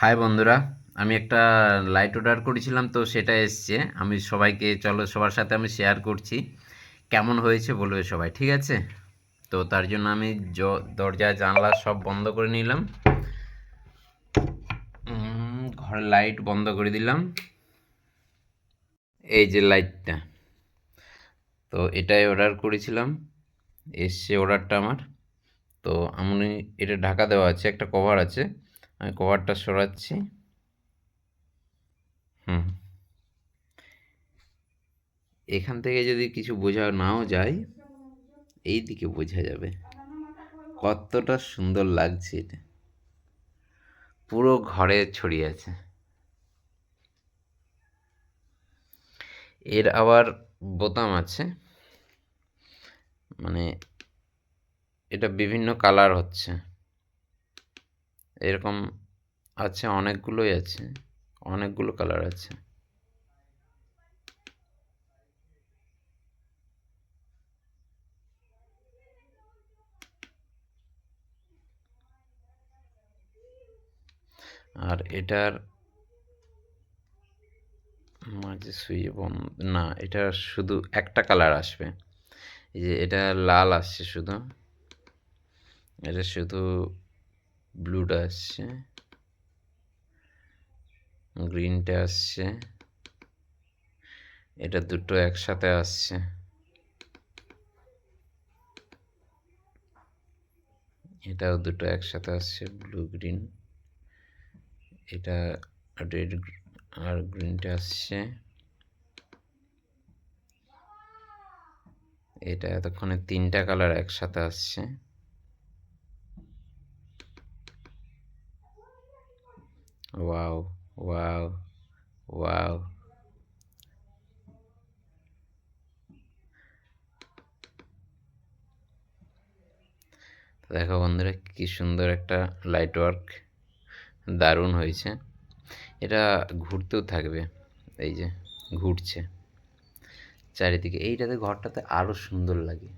High বন্ধুরা। আমি একটা লাইট অর্ডার করেছিলাম, তো সেটা এসছে। আমি সবাইকে, চলো, সবার সাথে আমি শেয়ার করছি। কেমন হয়েছে বলবে সবাই, ঠিক আছে? তো তার জন্য আমি জ- দরজা, জানলা সব বন্ধ করে নিলাম। ঘরের লাইট বন্ধ করে দিলাম। এই যে লাইটটা তো এটাই অর্ডার করেছিলাম। এসছে অর্ডারটা আমার। তো আমি, এটা ঢাকা দেওয়া আছে, একটা কভার আছে। আমি কভারটা সরাচ্ছি। হুম। এখান থেকে যদি কিছু বোঝা নাও যায়, এই দিকে বোঝা যাবে কতটা সুন্দর লাগছে এটা। পুরো ঘরে ছড়িয়ে আছে। এর আবার বোতাম আছে। মানে এটা বিভিন্ন কালার হচ্ছে। এরকম আছে, অনেকগুলোই আছে, অনেকগুলো কালার আছে। আর এটার মাঝে সুইচ বন্ধ না, এটা শুধু একটা কালার আসবে। এই যে এটা লাল আসছে শুধু। এটা শুধু ব্লুটা আসছে। গ্রিনটা আসছে। এটা দুটো একসাথে আসছে। এটাও দুটো একসাথে আসছে ব্লু গ্রিন এটা রেড আর গ্রিনটা আসছে। এটা এতক্ষণে তিনটা কালার একসাথে আসছে। ওয়াও ওয়াও ওয়াও দেখো বন্ধুরা, কি সুন্দর একটা লাইট ওয়ার্ক দারুণ হয়েছে। এটা ঘুরতেও থাকবে, এই যে ঘুরছে। চারিদিকে, এইটাতে ঘরটাতে আরও সুন্দর লাগে।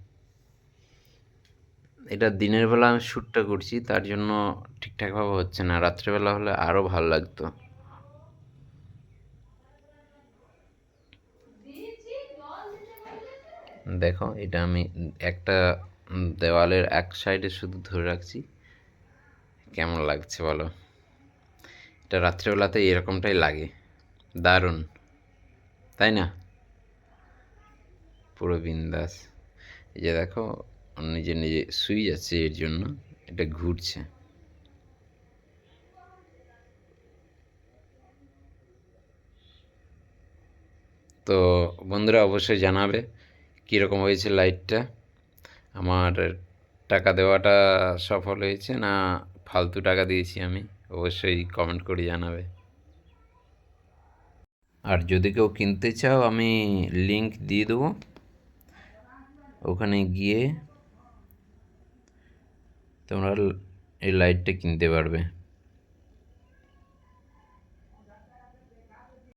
এটা দিনের বেলা আমি শ্যুটটা করছি, তার জন্য ঠিকঠাকভাবে হচ্ছে না। রাত্রেবেলা হলে আরও ভালো লাগতো। দেখো, এটা আমি একটা দেওয়ালের এক সাইডে শুধু ধরে রাখছি। কেমন লাগছে বলো? এটা রাত্রেবেলাতে এরকমটাই লাগে। দারুণ। তাই না? পুরো বিন্দাস। এই যে দেখো নিজে নিজে সুইচ আছে এর জন্য, এটা ঘুরছে। তো বন্ধুরা অবশ্যই জানাবে কীরকম হয়েছে লাইটটা, আমার টাকা দেওয়াটা সফল হয়েছে না ফালতু টাকা দিয়েছি আমি, অবশ্যই কমেন্ট করে জানাবে। আর যদি কেউ কিনতে চাও আমি লিংক দিয়ে দেবো, ওখানে গিয়ে তোমরা এই লাইটটা কিনতে পারবে।